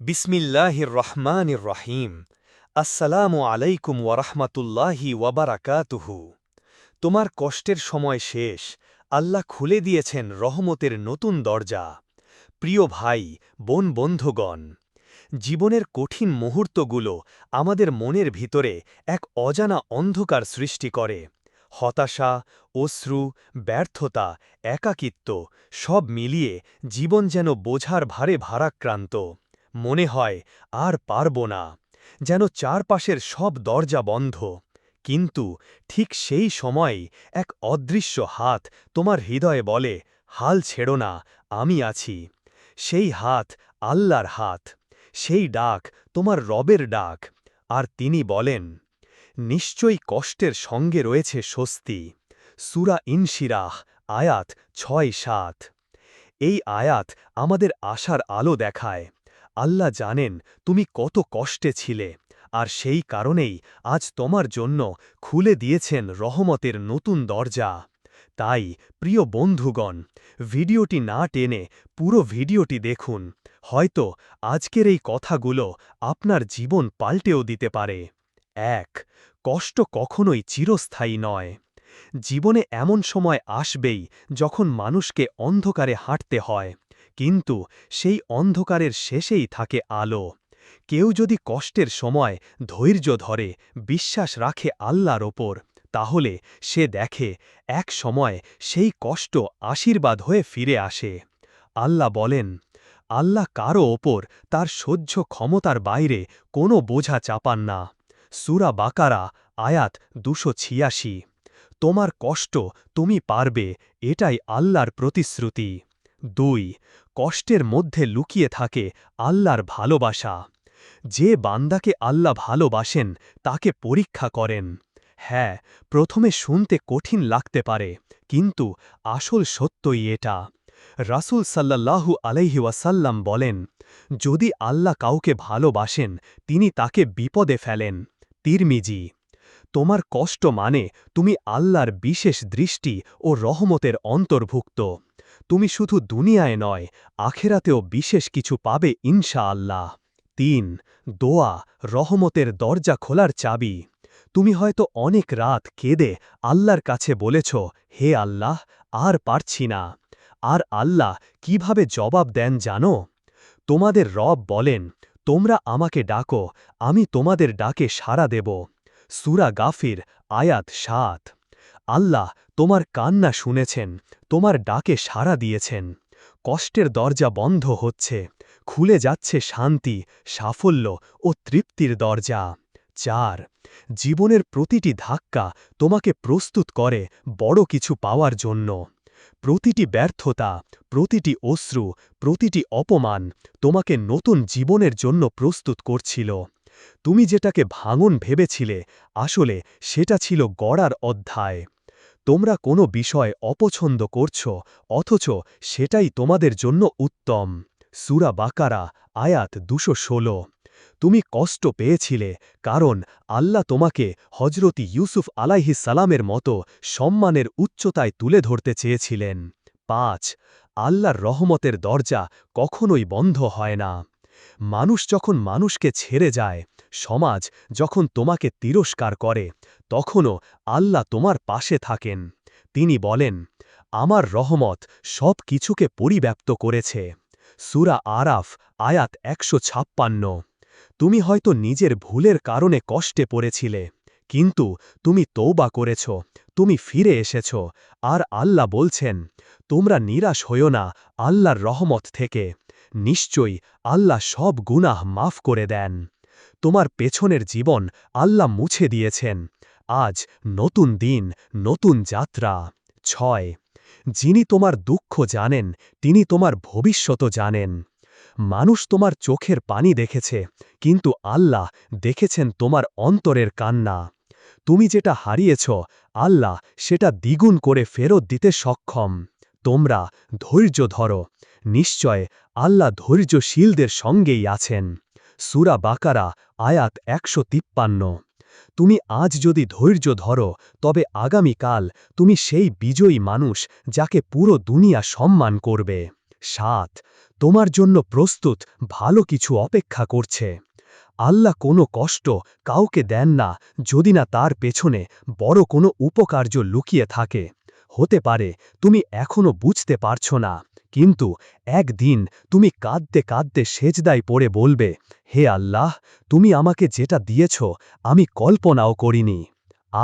বিসমিল্লাহির রহমানির রহিম আসসালামু আলাইকুম ওয়ারহমাতুল্লাহি ওয়াবারাকাতুহু তোমার কষ্টের সময় শেষ। আল্লাহ খুলে দিয়েছেন রহমতের নতুন দরজা। প্রিয় ভাই, বোন, বন্ধুগণ, জীবনের কঠিন মুহূর্তগুলো আমাদের মনের ভিতরে এক অজানা অন্ধকার সৃষ্টি করে। হতাশা, অশ্রু, ব্যর্থতা, একাকিত্ব সব মিলিয়ে জীবন যেন বোঝার ভারে ভারাক্রান্ত। মনে হয় আর পারব না, যেন চারপাশের সব দরজা বন্ধ। কিন্তু ঠিক সেই সময়েই এক অদৃশ্য হাত তোমার হৃদয়ে বলে, হাল ছেড়ো না, আমি আছি। সেই হাত আল্লাহর হাত, সেই ডাক তোমার রবের ডাক। আর তিনি বলেন, নিশ্চয়ই কষ্টের সঙ্গে রয়েছে স্বস্তি। সুরা ইনশিরাহ, আয়াত ছয় সাত। এই আয়াত আমাদের আশার আলো দেখায়। আল্লাহ জানেন তুমি কত কষ্টে ছিলে, আর সেই কারণেই আজ তোমার জন্য খুলে দিয়েছেন রহমতের নতুন দরজা। তাই, প্রিয় বন্ধুগণ, ভিডিওটি না টেনে পুরো ভিডিওটি দেখুন, হয়তো আজকের এই কথাগুলো আপনার জীবন পাল্টেও দিতে পারে। এক, কষ্ট কখনোই চিরস্থায়ী নয়। জীবনে এমন সময় আসবেই যখন মানুষকে অন্ধকারে হাঁটতে হয়। কিন্তু সেই অন্ধকারের শেষেই থাকে আলো। কেউ যদি কষ্টের সময় ধৈর্য ধরে, বিশ্বাস রাখে আল্লাহর ওপর, তাহলে সে দেখে এক সময় সেই কষ্ট আশীর্বাদ হয়ে ফিরে আসে। আল্লাহ বলেন, আল্লাহ কারও ওপর তার সহ্য ক্ষমতার বাইরে কোনো বোঝা চাপান না। সুরা বাকারা, আয়াত দুশো ছিয়াশি। তোমার কষ্ট তুমি পারবে, এটাই আল্লাহর প্রতিশ্রুতি। দুই, কষ্টের মধ্যে লুকিয়ে থাকে আল্লাহর ভালোবাসা। যে বান্দাকে আল্লাহ ভালোবাসেন, তাকে পরীক্ষা করেন। হ্যাঁ প্রথমে শুনতে কঠিন লাগতে পারে, কিন্তু আসল সত্যই এটা। রাসুল সাল্লাল্লাহু আলাইহি ওয়াসাল্লাম বলেন, যদি আল্লাহ কাউকে ভালোবাসেন, তিনি তাকে বিপদে ফেলেন। তিরমিজি, তোমার কষ্ট মানে তুমি আল্লাহর বিশেষ দৃষ্টি ও রহমতের অন্তর্ভুক্ত। তুমি শুধু দুনিয়ায় নয়, আখেরাতেও বিশেষ কিছু পাবে ইনশা আল্লাহ তিন, দোয়া, রহমতের দরজা খোলার চাবি। তুমি হয়তো অনেক রাত কেঁদে আল্লাহর কাছে বলেছ, হে আল্লাহ, আর পারছি না। আর আল্লাহ কীভাবে জবাব দেন জানো? তোমাদের রব বলেন, তোমরা আমাকে ডাকো, আমি তোমাদের ডাকে সাড়া দেব। সুরা গাফির, আয়াত সাত। আল্লাহ তোমার কান্না শুনেছেন, তোমার ডাকে সাড়া দিয়েছেন। কষ্টের দরজা বন্ধ হচ্ছে, খুলে যাচ্ছে শান্তি, সাফল্য ও তৃপ্তির দরজা। চার, জীবনের প্রতিটি ধাক্কা তোমাকে প্রস্তুত করে বড় কিছু পাওয়ার জন্য। প্রতিটি ব্যর্থতা, প্রতিটি অশ্রু, প্রতিটি অপমান তোমাকে নতুন জীবনের জন্য প্রস্তুত করছিল। তুমি যেটাকে ভাঙন ভেবেছিলে, আসলে সেটা ছিল গড়ার অধ্যায়। তোমরা কোনো বিষয় অপছন্দ করছ, অথচ সেটাই তোমাদের জন্য উত্তম। সুরা বাকারা, আয়াত দুশো ষোলো। তুমি কষ্ট পেয়েছিলে, কারণ আল্লাহ তোমাকে হজরতি ইউসুফ আলাইহি সালামের মতো সম্মানের উচ্চতায় তুলে ধরতে চেয়েছিলেন। পাঁচ, আল্লাহর রহমতের দরজা কখনোই বন্ধ হয় না। মানুষ যখন মানুষকে ছেড়ে যায়, সমাজ যখন তোমাকে তিরস্কার করে, তখনও আল্লাহ তোমার পাশে থাকেন। তিনি বলেন, আমার রহমত সব কিছুকে পরিব্যাপ্ত করেছে। সুরা আরাফ, আয়াত একশো ছাপ্পান্ন। তুমি হয়তো নিজের ভুলের কারণে কষ্টে পড়েছিলে, কিন্তু তুমি তৌবা করেছ, তুমি ফিরে এসেছ, আর আল্লাহ বলছেন, তোমরা নিরাশ হইও না, আল্লাহর রহমত থেকে। নিশ্চয়ই আল্লাহ সব গুনাহ মাফ করে দেন। তোমার পেছনের জীবন আল্লাহ মুছে দিয়েছেন। আজ নতুন দিন, নতুন যাত্রা। ছয়, যিনি তোমার দুঃখ জানেন, তিনি তোমার ভবিষ্যত জানেন। মানুষ তোমার চোখের পানি দেখেছে, কিন্তু আল্লাহ দেখেছেন তোমার অন্তরের কান্না। তুমি যেটা হারিয়েছ, আল্লাহ সেটা দ্বিগুণ করে ফেরত দিতে সক্ষম। তোমরা ধৈর্য ধরো। নিশ্চয় আল্লাহ ধৈর্যশীলদের সঙ্গেই আছেন। সুরা বাকারা, আয়াত একশো তিপ্পান্ন। তুমি আজ যদি ধৈর্য ধরো, তবে আগামীকাল তুমি সেই বিজয়ী মানুষ যাকে পুরো দুনিয়া সম্মান করবে। সাত, তোমার জন্য প্রস্তুত ভালো কিছু অপেক্ষা করছে। আল্লাহ কোনো কষ্ট কাউকে দেন না, যদি না তার পেছনে বড় কোনো উপকার্য লুকিয়ে থাকে। হতে পারে, তুমি এখনও বুঝতে পারছ না। কিন্তু একদিন তুমি কাঁদতে কাঁদতে সেজদায় পড়ে বলবে, হে আল্লাহ, তুমি আমাকে যেটা দিয়েছ, আমি কল্পনাও করিনি।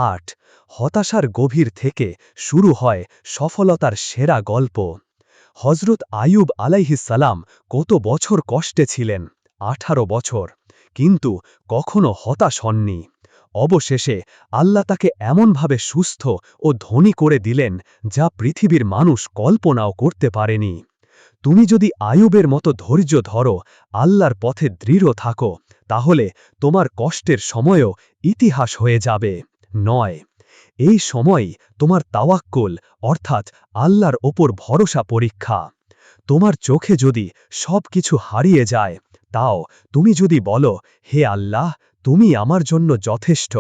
আট, হতাশার গভীর থেকে শুরু হয় সফলতার সেরা গল্প। হজরত আয়ুব আলাইহিসালাম কত বছর কষ্টে ছিলেন? আঠারো বছর। কিন্তু কখনো হতাশ হননি। অবশেষে আল্লাহ তাকে এমনভাবে সুস্থ ও ধনী করে দিলেন যা পৃথিবীর মানুষ কল্পনাও করতে পারেনি। তুমি যদি আয়ুবের মতো ধৈর্য ধরো, আল্লাহর পথে দৃঢ় থাকো, তাহলে তোমার কষ্টের সময়ও ইতিহাস হয়ে যাবে। নয়, এই সময় তোমার তাওয়াক্কুল, অর্থাৎ আল্লাহর ওপর ভরসা পরীক্ষা। তোমার চোখে যদি সব কিছু হারিয়ে যায়, তাও তুমি যদি বলো, হে আল্লাহ তুমি আমার জন্য যথেষ্ট।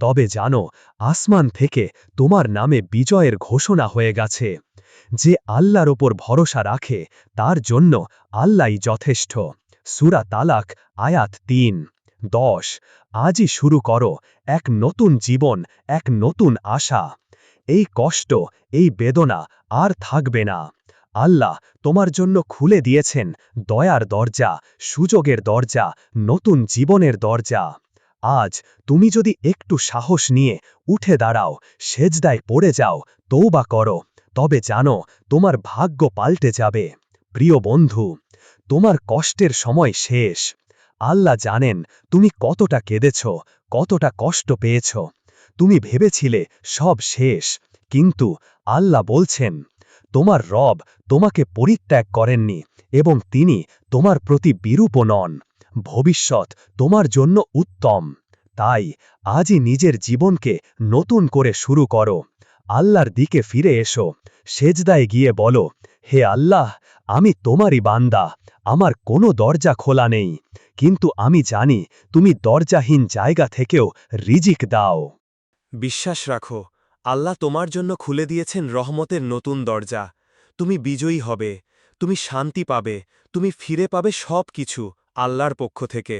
তবে জানো, আসমান থেকে তোমার নামে বিজয়ের ঘোষণা হয়ে গেছে। যে আল্লাহর ওপর ভরসা রাখে, তার জন্য আল্লাহই যথেষ্ট। সুরা তালাক, আয়াত তিন। দশ। আজই শুরু করো, এক নতুন জীবন, এক নতুন আশা। এই কষ্ট, এই বেদনা আর থাকবে না। আল্লাহ তোমার জন্য খুলে দিয়েছেন দয়ার দরজা, সুযোগের দরজা, নতুন জীবনের দরজা। আজ তুমি যদি একটু সাহস নিয়ে উঠে দাঁড়াও, সেজদায় পড়ে যাও তৌবা করো। তবে জানো, তোমার ভাগ্য পাল্টে যাবে। প্রিয় বন্ধু, তোমার কষ্টের সময় শেষ। আল্লাহ জানেন তুমি কতটা কেঁদেছ, কতটা কষ্ট পেয়েছ। তুমি ভেবেছিলে সব শেষ, কিন্তু আল্লাহ বলছেন, তোমার রব তোমাকে পরিত্যাগ করেননি এবং তিনি তোমার প্রতি বিরূপ নন। ভবিষ্যৎ তোমার জন্য উত্তম। তাই আজই নিজের জীবনকে নতুন করে শুরু করো। আল্লাহর দিকে ফিরে এসো। সেজদায় গিয়ে বলো, হে আল্লাহ, আমি তোমারই বান্দা। আমার কোনো দরজা খোলা নেই। কিন্তু আমি জানি তুমি দরজাহীন জায়গা থেকেও রিজিক দাও। বিশ্বাস রাখো, আল্লাহ তোমার জন্য খুলে দিয়েছেন রহমতের নতুন দরজা। তুমি বিজয়ী হবে, তুমি শান্তি পাবে, তুমি ফিরে পাবে সব কিছু আল্লাহর পক্ষ থেকে।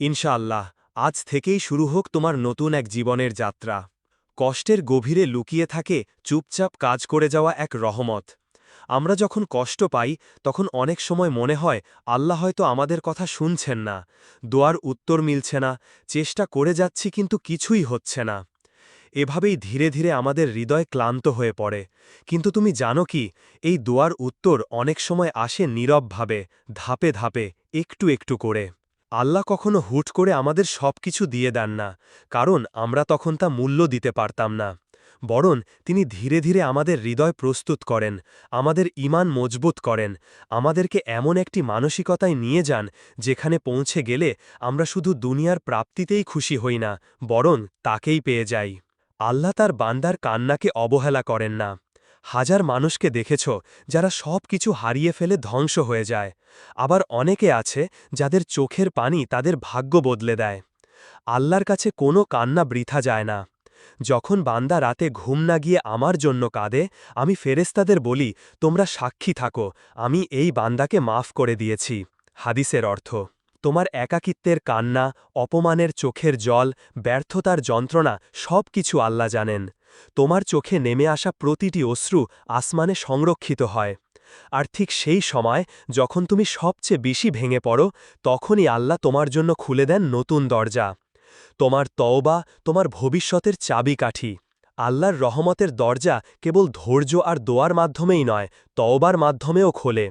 ইনশাআল্লাহ, আজ থেকেই শুরু হোক তোমার নতুন এক জীবনের যাত্রা। কষ্টের গভীরে লুকিয়ে থাকে, চুপচাপ কাজ করে যাওয়া এক রহমত। আমরা যখন কষ্ট পাই, তখন অনেক সময় মনে হয়, আল্লাহ হয়তো আমাদের কথা শুনছেন না। দোয়ার উত্তর মিলছে না, চেষ্টা করে যাচ্ছি কিন্তু কিছুই হচ্ছে না। এভাবেই ধীরে ধীরে আমাদের হৃদয় ক্লান্ত হয়ে পড়ে। কিন্তু তুমি জানো কি, এই দোয়ার উত্তর অনেক সময় আসে নীরবভাবে, ধাপে ধাপে। একটু একটু করে। আল্লাহ কখনো হুট করে আমাদের সব কিছু দিয়ে দেন না, কারণ আমরা তখন তা মূল্য দিতে পারতাম না। বরং তিনি ধীরে ধীরে আমাদের হৃদয় প্রস্তুত করেন, আমাদের ইমান মজবুত করেন, আমাদেরকে এমন একটি মানসিকতায় নিয়ে যান, যেখানে পৌঁছে গেলে আমরা শুধু দুনিয়ার প্রাপ্তিতেই খুশি হই না, বরং তাকেই পেয়ে যাই। আল্লাহ তার বান্দার কান্নাকে অবহেলা করেন না। হাজার মানুষকে দেখেছ যারা সব কিছু হারিয়ে ফেলে ধ্বংস হয়ে যায়। আবার অনেকে আছে যাদের চোখের পানি তাদের ভাগ্য বদলে দেয়। আল্লাহর কাছে কোনো কান্না বৃথা যায় না। যখন বান্দা রাতে ঘুম না গিয়ে আমার জন্য কাঁদে, আমি ফেরেস্তাদের বলি, তোমরা সাক্ষী থাকো, আমি এই বান্দাকে মাফ করে দিয়েছি। হাদিসের অর্থ, তোমার একাকিত্বের কান্না, অপমানের চোখের জল, ব্যর্থতার যন্ত্রণা সব কিছু আল্লাহ জানেন। তোমার চোখে নেমে আসা প্রতিটি অশ্রু আসমানে সংরক্ষিত হয়। আর ঠিক সেই সময় যখন তুমি সবচেয়ে বেশি ভেঙে পড়ো, তখনই আল্লাহ তোমার জন্য খুলে দেন নতুন দরজা। তোমার তওবা তোমার ভবিষ্যতের চাবিকাঠি। আল্লাহর রহমতের দরজা কেবল ধৈর্য আর দোয়ার মাধ্যমেই নয়, তওবার মাধ্যমেও খোলে।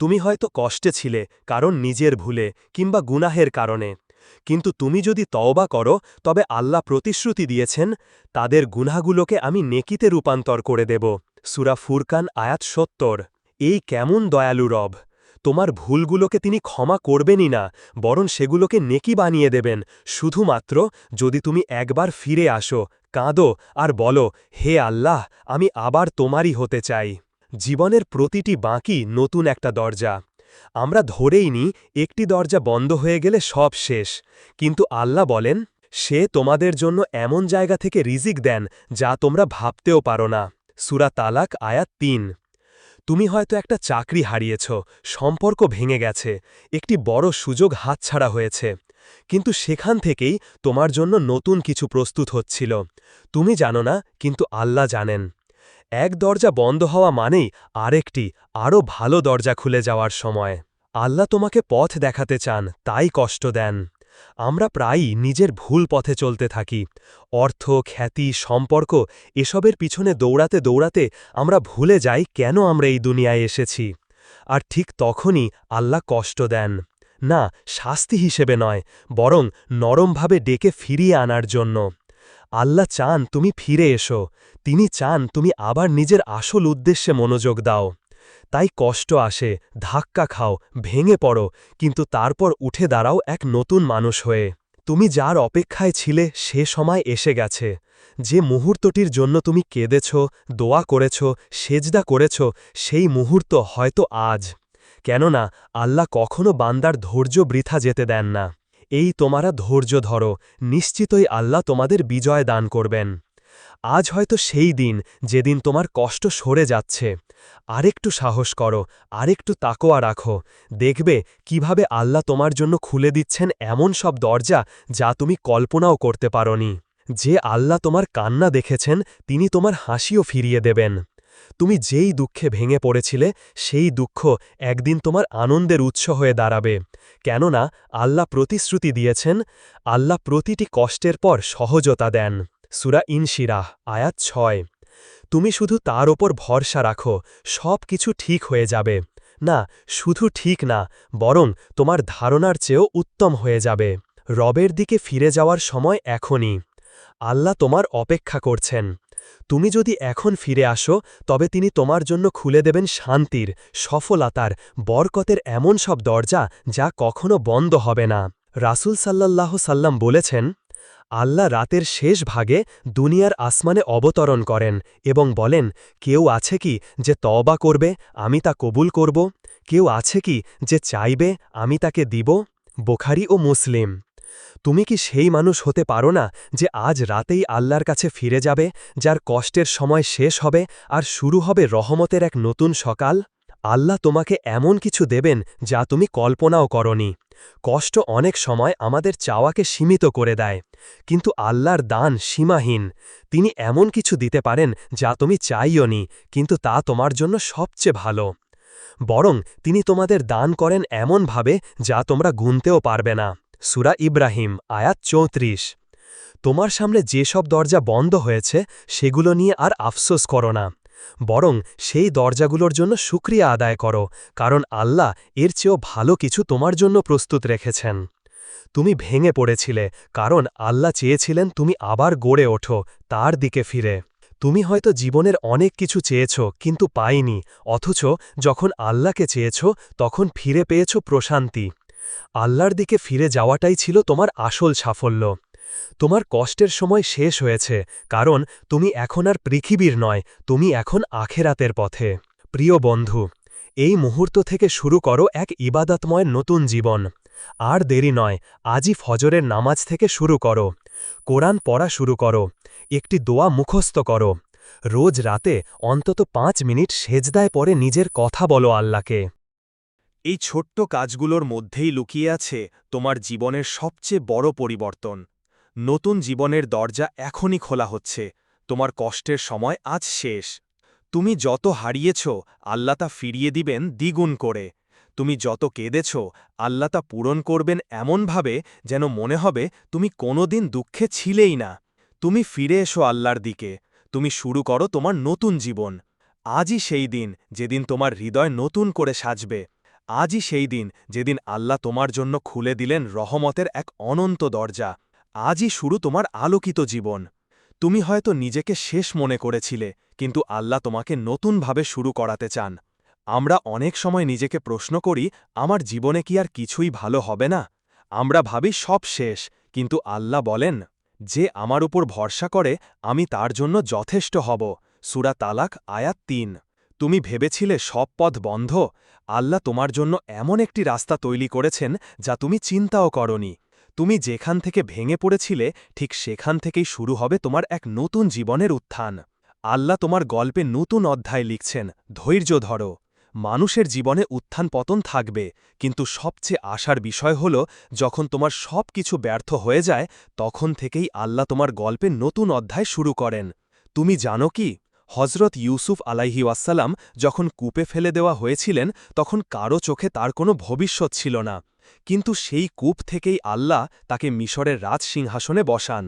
তুমি হয়তো কষ্টে ছিলে, কারণ নিজের ভুলে, কিংবা গুনাহের কারণে। কিন্তু তুমি যদি তওবা করো, তবে আল্লাহ প্রতিশ্রুতি দিয়েছেন, তাদের গুনাহগুলোকে আমি নেকিতে রূপান্তর করে দেব। সুরা ফুরকান আয়াত সত্তর। এই কেমন দয়ালু রব! তোমার ভুলগুলোকে তিনি ক্ষমা করবেনই না, বরং সেগুলোকে নেকি বানিয়ে দেবেন। শুধুমাত্র যদি তুমি একবার ফিরে আসো, কাঁদো আর বলো, হে আল্লাহ, আমি আবার তোমারই হতে চাই। জীবনের প্রতিটি বাঁকি নতুন একটা দরজা। আমরা ধরেই নি একটি দরজা বন্ধ হয়ে গেলে সব শেষ। কিন্তু আল্লাহ বলেন, সে তোমাদের জন্য এমন জায়গা থেকে রিজিক দেন যা তোমরা ভাবতেও পারো না। সুরা তালাক, আয়াত তিন। তুমি হয়তো একটা চাকরি হারিয়েছ, সম্পর্ক ভেঙে গেছে, একটি বড় সুযোগ হাতছাড়া হয়েছে। কিন্তু সেখান থেকেই তোমার জন্য নতুন কিছু প্রস্তুত হচ্ছিল। তুমি জানো না, কিন্তু আল্লাহ জানেন। এক দরজা বন্ধ হওয়া মানেই আরেকটি, আরও ভালো দরজা খুলে যাওয়ার সময়। আল্লাহ তোমাকে পথ দেখাতে চান, তাই কষ্ট দেন। আমরা প্রায়ই নিজের ভুল পথে চলতে থাকি। অর্থ, খ্যাতি, সম্পর্ক এসবের পিছনে দৌড়াতে দৌড়াতে আমরা ভুলে যাই কেন আমরা এই দুনিয়ায় এসেছি। আর ঠিক তখনই আল্লাহ কষ্ট দেন। না, শাস্তি হিসেবে নয়, বরং নরমভাবে ডেকে ফিরিয়ে আনার জন্য। আল্লাহ চান তুমি ফিরে এসো, তিনি চান তুমি আবার নিজের আসল উদ্দেশ্যে মনোযোগ দাও। তাই কষ্ট আসে, ধাক্কা খাও, ভেঙে পড়ো, কিন্তু তারপর উঠে দাঁড়াও এক নতুন মানুষ হয়ে। তুমি যার অপেক্ষায় ছিলে সে সময় এসে গেছে। যে মুহূর্তটির জন্য তুমি কেঁদেছ, দোয়া করেছ, সেজদা করেছ, সেই মুহূর্ত হয়তো আজ। কেননা, আল্লাহ কখনো বান্দার ধৈর্য বৃথা যেতে দেন না। এই তোমারা ধৈর্য ধরো, নিশ্চিতই আল্লাহ তোমাদের বিজয় দান করবেন। আজ হয়তো সেই দিন যেদিন তোমার কষ্ট সরে যাচ্ছে। আরেকটু সাহস করো, আরেকটু তাকোয়া রাখো। দেখবে কীভাবে আল্লাহ তোমার জন্য খুলে দিচ্ছেন এমন সব দরজা যা তুমি কল্পনাও করতে পারনি। যে আল্লাহ তোমার কান্না দেখেছেন, তিনি তোমার হাসিও ফিরিয়ে দেবেন। তুমি যেই দুঃখে ভেঙে পড়েছিলে, সেই দুঃখ একদিন তোমার আনন্দের উৎস হয়ে দাঁড়াবে। কেননা, আল্লাহ প্রতিশ্রুতি দিয়েছেন, আল্লাহ প্রতিটি কষ্টের পর সহজতা দেন। সুরা ইনশিরাহ, আয়াত ছয়। তুমি শুধু তার ওপর ভরসা রাখো সব কিছু ঠিক হয়ে যাবে। না, শুধু ঠিক না, বরং তোমার ধারণার চেয়েও উত্তম হয়ে যাবে। রবের দিকে ফিরে যাওয়ার সময় এখনই। আল্লাহ তোমার অপেক্ষা করছেন। তুমি যদি এখন ফিরে আসো, তবে তিনি তোমার জন্য খুলে দেবেন শান্তির, সফলতার, বরকতের এমন সব দরজা যা কখনো বন্ধ হবে না। রাসুল সাল্লাল্লাহ সাল্লাম বলেছেন, আল্লাহ রাতের শেষ ভাগে দুনিয়ার আসমানে অবতরণ করেন এবং বলেন, কেউ আছে কি যে তওবা করবে, আমি তা কবুল করব? কেউ আছে কি যে চাইবে, আমি তাকে দিব? বোখারি ও মুসলিম। তুমি কি সেই মানুষ হতে পারো না যে আজ রাতেই আল্লাহর কাছে ফিরে যাবে, যার কষ্টের সময় শেষ হবে আর শুরু হবে রহমতের এক নতুন সকাল? আল্লাহ তোমাকে এমন কিছু দেবেন যা তুমি কল্পনাও করনি। কষ্ট অনেক সময় আমাদের চাওয়াকে সীমিত করে দেয়, কিন্তু আল্লাহর দান সীমাহীন। তিনি এমন কিছু দিতে পারেন যা তুমি চাইও নি, কিন্তু তা তোমার জন্য সবচেয়ে ভালো। বরং তিনি তোমাদের দান করেন এমনভাবে যা তোমরা গুনতেও পারবে না। সুরা ইব্রাহিম, আয়াত চৌত্রিশ। তোমার সামনে যেসব দরজা বন্ধ হয়েছে, সেগুলো নিয়ে আর আফসোস করো না। বরং সেই দরজাগুলোর জন্য সুক্রিয়া আদায় করো, কারণ আল্লাহ এর চেয়েও ভালো কিছু তোমার জন্য প্রস্তুত রেখেছেন। তুমি ভেঙে পড়েছিলে, কারণ আল্লাহ চেয়েছিলেন তুমি আবার গড়ে ওঠো, তার দিকে ফিরে। তুমি হয়তো জীবনের অনেক কিছু চেয়েছ, কিন্তু পাইনি, অথচ যখন আল্লাহকে চেয়েছ, তখন ফিরে পেয়েছ প্রশান্তি। আল্লাহর দিকে ফিরে যাওয়াটাই ছিল তোমার আসল সাফল্য। তোমার কষ্টের সময় শেষ হয়েছে, কারণ তুমি এখন আর পৃথিবীর নয়, তুমি এখন আখেরাতের পথে। প্রিয় বন্ধু, এই মুহূর্ত থেকে শুরু করো এক ইবাদতময় নতুন জীবন। আর দেরি নয়, আজই ফজরের নামাজ থেকে শুরু করো। কোরআন পড়া শুরু করো। একটি দোয়া মুখস্থ করো। রোজ রাতে অন্তত পাঁচ মিনিট সেজদায় পরে নিজের কথা বলো আল্লাহকে। এই ছোট্ট কাজগুলোর মধ্যেই লুকিয়ে আছে তোমার জীবনের সবচেয়ে বড় পরিবর্তন। নতুন জীবনের দরজা এখনই খোলা হচ্ছে। তোমার কষ্টের সময় আজ শেষ। তুমি যত হারিয়েছ, আল্লাহ তা ফিরিয়ে দিবেন দ্বিগুণ করে। তুমি যত কেঁদেছ, আল্লাহ তা পূরণ করবেন এমনভাবে যেন মনে হবে তুমি কোনোদিন দুঃখে ছিলেই না। তুমি ফিরে এসো আল্লাহর দিকে। তুমি শুরু করো তোমার নতুন জীবন। আজই সেই দিন যেদিন তোমার হৃদয় নতুন করে সাজবে। আজই সেই দিন যেদিন আল্লাহ তোমার জন্য খুলে দিলেন রহমতের এক অনন্ত দরজা। আজই শুরু তোমার আলোকিত জীবন। তুমি হয়তো নিজেকে শেষ মনে করেছিলে, কিন্তু আল্লাহ তোমাকে নতুনভাবে শুরু করাতে চান। আমরা অনেক সময় নিজেকে প্রশ্ন করি, আমার জীবনে কি আর কিছুই ভালো হবে না? আমরা ভাবি সব শেষ, কিন্তু আল্লাহ বলেন, যে আমার উপর ভরসা করে, আমি তার জন্য যথেষ্ট হব। সুরা তালাক আয়াত তিন। তুমি ভেবেছিলে সব পথ বন্ধ আল্লাহ তোমার জন্য এমন একটি রাস্তা তৈরি করেছেন যা তুমি চিন্তাও করনি। তুমি যেখান থেকে ভেঙে পড়েছিলে, ঠিক সেখান থেকেই শুরু হবে তোমার এক নতুন জীবনের উত্থান। আল্লাহ তোমার গল্পে নতুন অধ্যায় লিখছেন, ধৈর্য ধরো। মানুষের জীবনে উত্থান পতন থাকবে, কিন্তু সবচেয়ে আশার বিষয় হল, যখন তোমার সব কিছু ব্যর্থ হয়ে যায়, তখন থেকেই আল্লাহ তোমার গল্পে নতুন অধ্যায় শুরু করেন। তুমি জানো কি? হজরত ইউসুফ আলাইহি ওয়াসাল্লাম যখন কূপে ফেলে দেওয়া হয়েছিলেন, তখন কারও চোখে তার কোনো ভবিষ্যৎ ছিল না। কিন্তু সেই কূপ থেকেই আল্লাহ তাকে মিশরের রাজ সিংহাসনে বসান।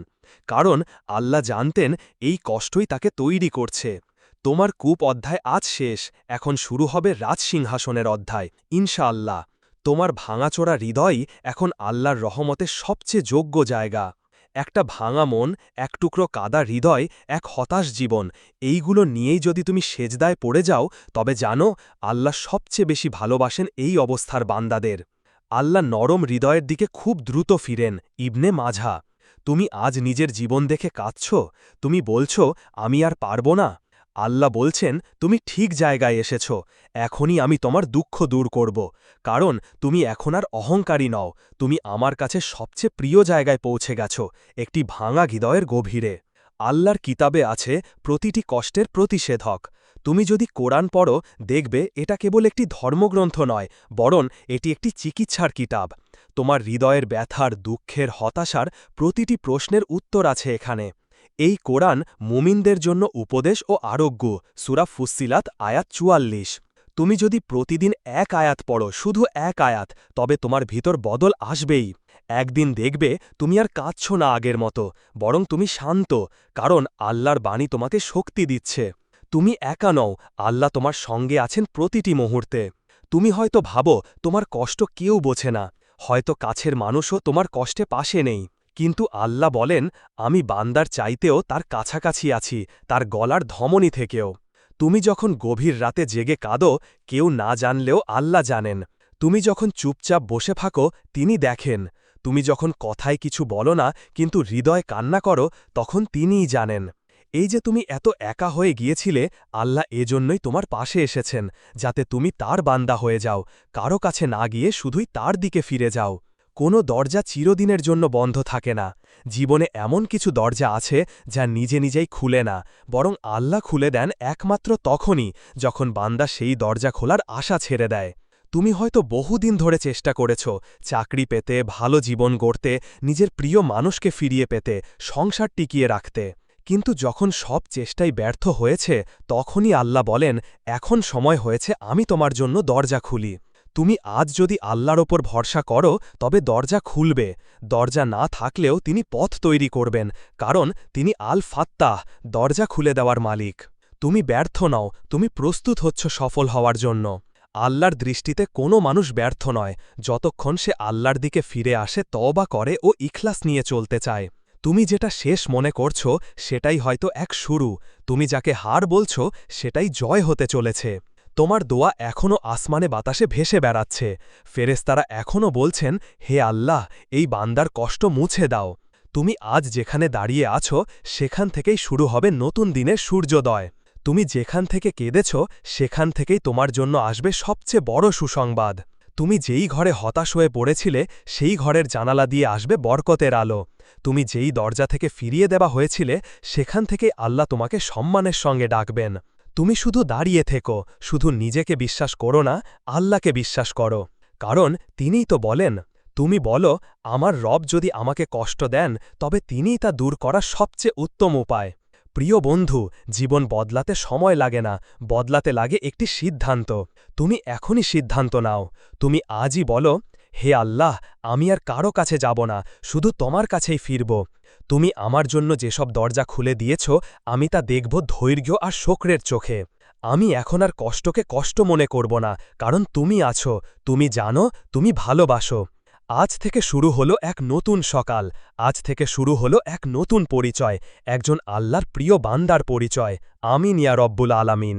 কারণ আল্লাহ জানতেন এই কষ্টই তাকে তৈরি করছে। তোমার কূপ অধ্যায় আজ শেষ, এখন শুরু হবে রাজ সিংহাসনের অধ্যায়, ইনশাআল্লাহ। তোমার ভাঙাচোরা হৃদয়ই এখন আল্লাহর রহমতে সবচেয়ে যোগ্য জায়গা। একটা ভাঙা মন, এক টুকরো কাদা হৃদয়, এক হতাশ জীবন, এইগুলো নিয়েই যদি তুমি সেজদায় পড়ে যাও, তবে জানো, আল্লাহ সবচেয়ে বেশি ভালোবাসেন এই অবস্থার বান্দাদের। আল্লাহ নরম হৃদয়ের দিকে খুব দ্রুত ফিরেন, ইবনে মাঝা তুমি আজ নিজের জীবন দেখে কাঁদছ? তুমি বলছ, আমি আর পারব না? আল্লাহ বলছেন, তুমি ঠিক জায়গায় এসেছ। এখনই আমি তোমার দুঃখ দূর করব। কারণ তুমি এখন আর অহংকারী নও। তুমি আমার কাছে সবচেয়ে প্রিয় জায়গায় পৌঁছে গেছ, একটি ভাঙা হৃদয়ের গভীরে। আল্লাহর কিতাবে আছে, প্রতিটি কষ্টের প্রতিষেধক। তুমি যদি কোরআন পড়ো, দেখবে এটা কেবল একটি ধর্মগ্রন্থ নয়, বরং এটি একটি চিকিৎসার কিতাব। তোমার হৃদয়ের ব্যথার, দুঃখের হতাশার প্রতিটি প্রশ্নের উত্তর আছে এখানে। এই কোরআন মুমিনদের জন্য উপদেশ ও আরোগ্য। সুরা ফুসিলাত আয়াত চুয়াল্লিশ। তুমি যদি প্রতিদিন এক আয়াত পড়ো, শুধু এক আয়াত, তবে তোমার ভিতর বদল আসবেই। একদিন দেখবে তুমি আর কাঁদছ না আগের মতো, বরং তুমি শান্ত, কারণ আল্লাহর বাণী তোমাকে শক্তি দিচ্ছে। তুমি একা নও, আল্লাহ তোমার সঙ্গে আছেন প্রতিটি মুহূর্তে। তুমি হয়তো ভাবো, তোমার কষ্ট কেউ বোঝে না, হয়তো কাছের মানুষও তোমার কষ্টে পাশে নেই। কিন্তু আল্লাহ বলেন, আমি বান্দার চাইতেও তার কাছাকাছি আছি, তার গলার ধমনী থেকেও। তুমি যখন গভীর রাতে জেগে কাঁদো, কেউ না জানলেও আল্লাহ জানেন। তুমি যখন চুপচাপ বসে থাকো, তিনি দেখেন। তুমি যখন কথায় কিছু বলো না, কিন্তু হৃদয় কান্না করো, তখন তিনিই জানেন। এই যে তুমি এত একা হয়ে গিয়েছিলে, আল্লাহ এজন্যই তোমার পাশে এসেছেন, যাতে তুমি তার বান্দা হয়ে যাও। কারও কাছে না গিয়ে শুধুই তার দিকে ফিরে যাও। কোনো দরজা চিরদিনের জন্য বন্ধ থাকে না। জীবনে এমন কিছু দরজা আছে যা নিজে নিজেই খুলে না, বরং আল্লাহ খুলে দেন একমাত্র তখনই যখন বান্দা সেই দরজা খোলার আশা ছেড়ে দেয়। তুমি হয়তো বহুদিন ধরে চেষ্টা করেছ চাকরি পেতে, ভালো জীবন গড়তে, নিজের প্রিয় মানুষকে ফিরিয়ে পেতে, সংসার টিকিয়ে রাখতে। কিন্তু যখন সব চেষ্টাই ব্যর্থ হয়েছে, তখনই আল্লাহ বলেন, এখন সময় হয়েছে, আমি তোমার জন্য দরজা খুলি। তুমি আজ যদি আল্লাহর ওপর ভরসা করো, তবে দরজা খুলবে। দরজা না থাকলেও তিনি পথ তৈরি করবেন, কারণ তিনি আল ফাত্তাহ দরজা খুলে দেওয়ার মালিক। তুমি ব্যর্থ নও, তুমি প্রস্তুত হচ্ছ সফল হওয়ার জন্য। আল্লাহর দৃষ্টিতে কোনো মানুষ ব্যর্থ নয়, যতক্ষণ সে আল্লাহর দিকে ফিরে আসে তবা করে ও ইখলাস নিয়ে চলতে চায়। তুমি যেটা শেষ মনে করছ, সেটাই হয়তো এক শুরু। তুমি যাকে হার বলছ, সেটাই জয় হতে চলেছে। তোমার দোয়া এখনও আসমানে বাতাসে ভেসে বেড়াচ্ছে। ফেরেস্তারা এখনও বলছেন, হে আল্লাহ, এই বান্দার কষ্ট মুছে দাও। তুমি আজ যেখানে দাঁড়িয়ে আছো, সেখান থেকেই শুরু হবে নতুন দিনের সূর্যোদয়। তুমি যেখান থেকে কেঁদেছ, সেখান থেকেই তোমার জন্য আসবে সবচেয়ে বড় সুসংবাদ। তুমি যেই ঘরে হতাশ হয়ে পড়েছিলে, সেই ঘরের জানালা দিয়ে আসবে বরকতের আলো। তুমি যেই দরজা থেকে ফিরিয়ে দেওয়া হয়েছিলে, সেখান থেকে আল্লাহ তোমাকে সম্মানের সঙ্গে ডাকবেন। তুমি শুধু দাঁড়িয়ে থেকো, শুধু নিজেকে বিশ্বাস করো না, আল্লাহকে বিশ্বাস করো। কারণ তিনিই তো বলেন, তুমি বলো, আমার রব যদি আমাকে কষ্ট দেন, তবে তিনিই তা দূর করার সবচেয়ে উত্তম উপায়। প্রিয় বন্ধু, জীবন বদলাতে সময় লাগে না, বদলাতে লাগে একটি সিদ্ধান্ত। তুমি এখনই সিদ্ধান্ত নাও। তুমি আজই বলো, হে আল্লাহ, আমি আর কারও কাছে যাব না, শুধু তোমার কাছেই ফিরব। তুমি আমার জন্য যেসব দরজা খুলে দিয়েছ, আমি তা দেখব ধৈর্য আর শোকরের চোখে। আমি এখন আর কষ্টকে কষ্ট মনে করব না, কারণ তুমি আছো, তুমি জানো, তুমি ভালোবাসো। আজ থেকে শুরু হলো এক নতুন সকাল, আজ থেকে শুরু হলো এক নতুন পরিচয়, একজন আল্লাহর প্রিয় বান্দার পরিচয়। আমিন ইয়া রব্বুল আলামিন।